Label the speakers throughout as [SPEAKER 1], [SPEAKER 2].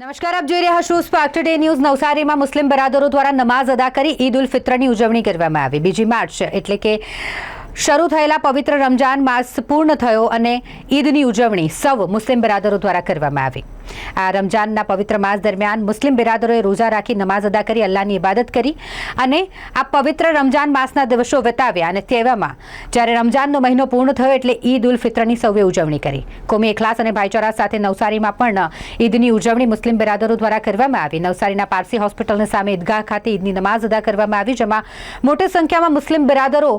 [SPEAKER 1] નમસ્કાર, આપ જોઈ રહ્યા છો સ્પાર્ક ટુડે ન્યૂઝ નવસારીમાં મુસ્લિમ બરાદરો દ્વારા નમાઝ અદા કરી ઈદ ઉલ ફિત્રની ઉજવણી કરવામાં આવી. બીજી માર્ચ, એટલે કે શરૂ થયેલા પવિત્ર રમજાન માસ પૂર્ણ થયો અને ઈદની ઉજવણી સૌ મુસ્લિમ બરાદરો દ્વારા કરવામાં આવી. આ રમજાનના પવિત્ર માસ દરમિયાન મુસ્લિમ બિરાદરોએ રોજા રાખી નમાઝ અદા કરી, અલ્લાહની ઇબાદત કરી અને આ પવિત્ર રમજાન માસના દિવસો વિતાવ્યા અને તેવામાં જ્યારે રમજાનનો મહિનો પૂર્ણ થયો એટલે ઈદ ઉલ ફિત્રની સૌએ ઉજવણી કરી. કોમી એખલાસ અને ભાઈચારા સાથે નવસારીમાં પણ ઈદની ઉજવણી મુસ્લિમ બિરાદરો દ્વારા કરવામાં આવી. નવસારીના પારસી હોસ્પિટલની સામે ઈદગાહ ખાતે ઈદની નમાઝ અદા કરવામાં આવી, જેમાં મોટી સંખ્યામાં મુસ્લિમ બિરાદરો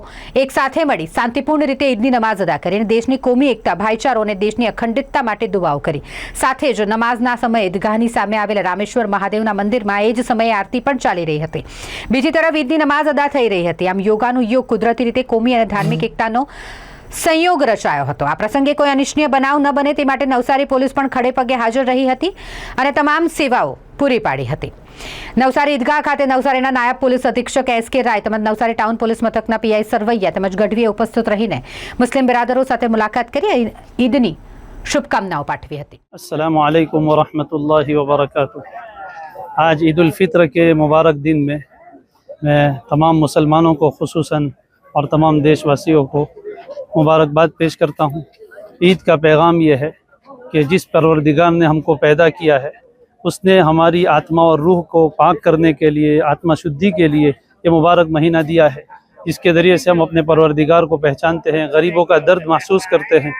[SPEAKER 1] એક સાથે મળી શાંતિપૂર્ણ રીતે ઈદની નમાઝ અદા કરી અને દેશની કોમી એકતા, ભાઈચારો અને દેશની અખંડિતતા માટે દુઆઓ કરી. સાથે જ નમાઝના સમયે ઈદગાહની સામે આવેલા રામેશ્વર મહાદેવના મંદિરમાં એ જ સમયે આરતી પણ ચાલી રહી હતી. બીજી તરફ ઈદની નમાઝ અદા થઈ રહી હતી. આમ યોગાનું યોગ કુદરતી રીતે કોમી અને ધાર્મિક એકતાનો સંયોગ રચાયો હતો. આ પ્રસંગે કોઈ અનિચ્છનીય બનાવ ન બને તે માટે નવસારી પોલીસ પણ ખડે પગે હાજર રહી હતી અને તમામ સેવાઓ પૂરી પાડી હતી. નવસારી ઈદગાહ ખાતે નવસારીના નાયબ પોલીસ અધિક્ષક એસ કે રાય તેમજ નવસારી ટાઉન પોલીસ મથકના પીઆઈ સરવૈયા તેમજ ગઢવીએ ઉપસ્થિત રહીને મુસ્લિમ બિરાદરો સાથે મુલાકાત કરી ઈદની શુભકામનાઓ પાઠવી હતી
[SPEAKER 2] अस्सलाम वालेकुम वरहमतुल्लाहि वबरकातुह आज ईद उल फित्र के मुबारक दिन में मैं तमाम मुसलमानों को खसूसन और तमाम देशवासियों को मुबारकबाद पेश करता हूँ ईद का पैगाम यह है कि जिस परवरदिगार ने हमको पैदा किया है उसने हमारी आत्मा और रूह को पाक करने के लिए आत्मा शुद्धि के लिए ये मुबारक महीना दिया है جس کے ذریعے سے ہم اپنے پروردگار کو پہچانتے ہیں، غریبوں کا درد محسوس کرتے ہیں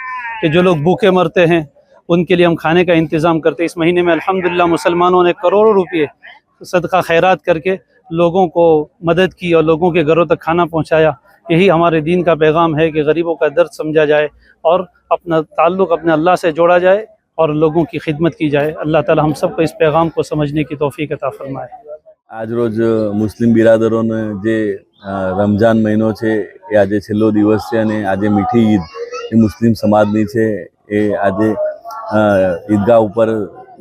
[SPEAKER 2] کہ جو لوگ بھوکے مرتے ہیں، ان کے لیے ہم کھانے کا انتظام کرتے ہیں۔ اس مہینے میں الحمدللہ مسلمانوں نے کروڑوں روپیے صدقہ خیرات کر کے لوگوں کو مدد کی اور لوگوں کے گھروں تک کھانا پہنچایا۔ یہی ہمارے دین کا پیغام ہے کہ غریبوں کا درد سمجھا جائے اور اپنا تعلق اپنے اللہ سے جوڑا جائے اور لوگوں کی خدمت کی جائے۔ اللہ تعالی ہم سب کو اس پیغام کو سمجھنے
[SPEAKER 3] کی توفیق عطا فرمائے۔ آج روز مسلم برادروں نے، جے રમજાન મહિનો છે, એ આજે છેલ્લો દિવસ છે અને આજે મીઠી ઈદ, એ મુસ્લિમ સમાજની છે, એ આજે ઈદગાહ ઉપર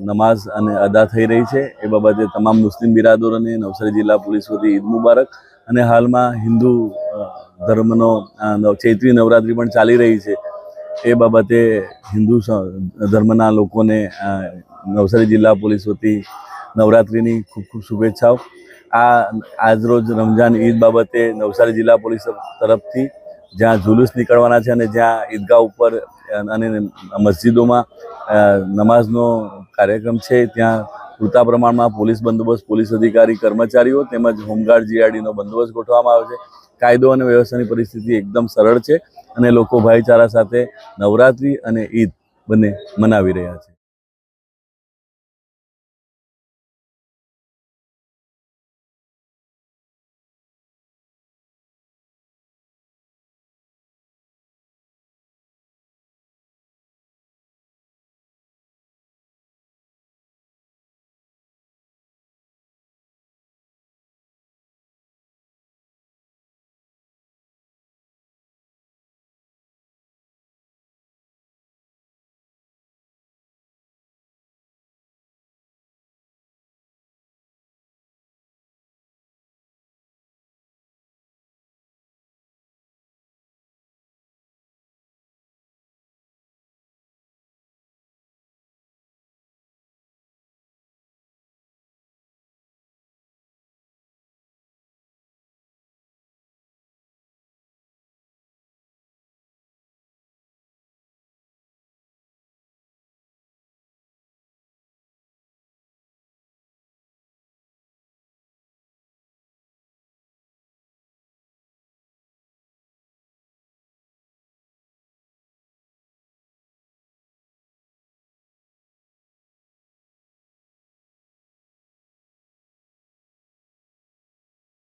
[SPEAKER 3] નમાઝ અને અદા થઈ રહી છે. એ બાબતે તમામ મુસ્લિમ બિરાદરોને નવસારી જિલ્લા પોલીસ વતી ઈદ મુબારક. અને હાલમાં હિન્દુ ધર્મનો ચૈત્રી નવરાત્રિ પણ ચાલી રહી છે. એ બાબતે હિન્દુ ધર્મના લોકોને નવસારી જિલ્લા પોલીસ વતી નવરાત્રિની ખૂબ ખૂબ શુભેચ્છાઓ. આ આજરોજ રમજાન ઈદ બાબતે નવસારી જિલ્લા પોલીસ તરફથી જ્યાં જુલુસ નીકળવાના છે અને જ્યાં ઈદગાહ ઉપર અને મસ્જિદોમાં નમાઝનો કાર્યક્રમ છે, ત્યાં પૂરતા પ્રમાણમાં પોલીસ બંદોબસ્ત, પોલીસ અધિકારી, કર્મચારીઓ તેમજ હોમગાર્ડ જીઆરડીનો બંદોબસ્ત ગોઠવવામાં આવ્યો છે. કાયદો અને વ્યવસ્થાની પરિસ્થિતિ એકદમ સરળ છે અને લોકો ભાઈચારા સાથે નવરાત્રિ અને ઈદ બંને મનાવી રહ્યા છે.